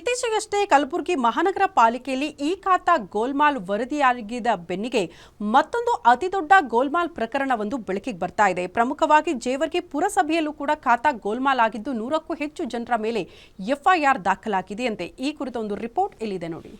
ಇತ್ತೀಚೆಗಷ್ಟೇ ಕಲಬುರಗಿ ಮಹಾನಗರ ಪಾಲಿಕೆಯಲ್ಲಿ ಈ ಖಾತಾ ಗೋಲ್ಮಾಲ್ ವರದಿಯಾಗಿದ್ದ ಬೆನ್ನಿಗೆ ಮತ್ತೊಂದು ಅತಿದೊಡ್ಡ ಗೋಲ್ಮಾಲ್ ಪ್ರಕರಣವೊಂದು ಬೆಳಕಿಗೆ ಬರ್ತಾ ಇದೆ. ಪ್ರಮುಖವಾಗಿ ಜೇವರ್ಗಿ ಪುರಸಭೆಯಲ್ಲೂ ಕೂಡ ಖಾತಾ ಗೋಲ್ಮಾಲ್ ಆಗಿದ್ದು ನೂರಕ್ಕೂ ಹೆಚ್ಚು ಜನರ ಮೇಲೆ ಎಫ್ಐಆರ್ ದಾಖಲಾಗಿದೆಯಂತೆ ಈ ಕುರಿತ ಒಂದು ರಿಪೋರ್ಟ್ ಇಲ್ಲಿದೆ ನೋಡಿ.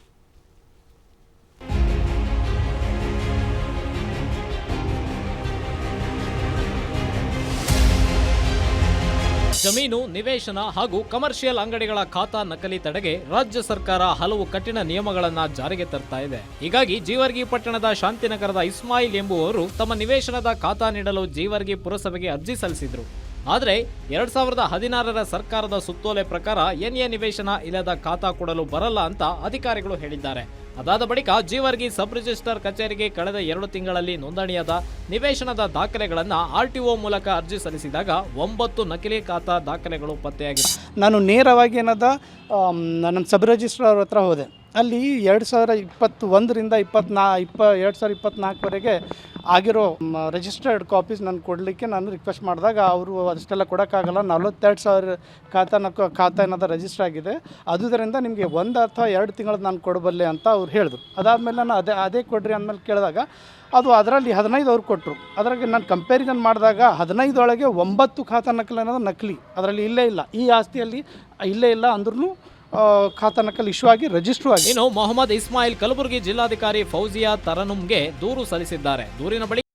ಜಮೀನು ನಿವೇಶನ ಹಾಗೂ ಕಮರ್ಷಿಯಲ್ ಅಂಗಡಿಗಳ ಖಾತಾ ನಕಲಿ ತಡೆಗೆ ರಾಜ್ಯ ಸರ್ಕಾರ ಹಲವು ಕಠಿಣ ನಿಯಮಗಳನ್ನು ಜಾರಿಗೆ ತರ್ತಾ ಇದೆ. ಹೀಗಾಗಿ ಜೀವರ್ಗಿ ಪಟ್ಟಣದ ಶಾಂತಿನಗರದ ಇಸ್ಮಾಯಿಲ್ ಎಂಬುವವರು ತಮ್ಮ ನಿವೇಶನದ ಖಾತಾ ನೀಡಲು ಜೀವರ್ಗಿ ಪುರಸಭೆಗೆ ಅರ್ಜಿ ಸಲ್ಲಿಸಿದ್ರು. ಆದರೆ ಎರಡ್ ಸಾವಿರದ ಹದಿನಾರರ ಸರ್ಕಾರದ ಸುತ್ತೋಲೆ ಪ್ರಕಾರ ಎನ್ಎ ನಿವೇಶನ ಇಲ್ಲದ ಖಾತಾ ಕೊಡಲು ಬರಲ್ಲ ಅಂತ ಅಧಿಕಾರಿಗಳು ಹೇಳಿದ್ದಾರೆ. ಅದಾದ ಬಳಿಕ ಜೀವರ್ಗಿ ಸಬ್ ರಿಜಿಸ್ಟರ್ ಕಚೇರಿಗೆ ಕಳೆದ ಎರಡು ತಿಂಗಳಲ್ಲಿ ನೋಂದಣಿಯಾದ ನಿವೇಶನದ ದಾಖಲೆಗಳನ್ನು ಆರ್ಟಿಒ ಮೂಲಕ ಅರ್ಜಿ ಸಲ್ಲಿಸಿದಾಗ ಒಂಬತ್ತು ನಕಲಿ ಖಾತಾ ದಾಖಲೆಗಳು ಪತ್ತೆಯಾಗಿವೆ. ನಾನು ನೇರವಾಗಿ ಏನಾದ ನನ್ನ ಸಬ್ ರಿಜಿಸ್ಟ್ರಾರ್ ಹತ್ರ ಹೋದೆ. ಅಲ್ಲಿ ಎರಡು ಸಾವಿರ ಇಪ್ಪತ್ತು ಒಂದರಿಂದ ಇಪ್ಪತ್ನಾ ಇಪ್ಪ ಎರಡು ಸಾವಿರ ಇಪ್ಪತ್ನಾಲ್ಕವರೆಗೆ ಆಗಿರೋ ರಿಜಿಸ್ಟರ್ಡ್ ಕಾಪೀಸ್ ನಾನು ಕೊಡಲಿಕ್ಕೆ ನಾನು ರಿಕ್ವೆಸ್ಟ್ ಮಾಡಿದಾಗ ಅವರು ಅಷ್ಟೆಲ್ಲ ಕೊಡೋಕ್ಕಾಗಲ್ಲ. ನಲ್ವತ್ತೆರಡು ಸಾವಿರ ಖಾತಾನ ಖಾತಾ ಏನಾದ ರಿಜಿಸ್ಟರ್ ಆಗಿದೆ. ಅದುದರಿಂದ ನಿಮಗೆ ಒಂದು ಅಥವಾ ಎರಡು ತಿಂಗಳದ್ದು ನಾನು ಕೊಡಬಲ್ಲೆ ಅಂತ ಅವ್ರು ಹೇಳಿದ್ರು. ಅದಾದಮೇಲೆ ನಾನು ಅದೇ ಅದೇ ಕೊಡ್ರಿ ಅಂದಮೇಲೆ ಕೇಳಿದಾಗ ಅದು ಅದರಲ್ಲಿ ಹದಿನೈದು ಅವ್ರು ಕೊಟ್ಟರು ಅದರಾಗೆ ನಾನು ಕಂಪ್ಯಾರಿಸನ್ ಮಾಡಿದಾಗ ಹದಿನೈದೊಳಗೆ ಒಂಬತ್ತು ಖಾತಾ ನಕಲಿ ಅನ್ನೋದು ನಕಲಿ. ಅದರಲ್ಲಿ ಇಲ್ಲೇ ಇಲ್ಲ. ಈ ಆಸ್ತಿಯಲ್ಲಿ ಇಲ್ಲೇ ಇಲ್ಲ ಅಂದ್ರೂ ಖಾತಾ ನಕಲಿ ಇಶ್ಯೂ ಆಗಿ ರಿಜಿಸ್ಟ್ರು ಆಗಿ. ಇನ್ನು ಮೊಹಮ್ಮದ್ ಇಸ್ಮಾಯಿಲ್ ಕಲಬುರಗಿ ಜಿಲ್ಲಾಧಿಕಾರಿ ಫೌಜಿಯಾ ತರನುಮ್ಗೆ ದೂರು ಸಲ್ಲಿಸಿದ್ದಾರೆ. ದೂರಿನ ಬಳಿಕ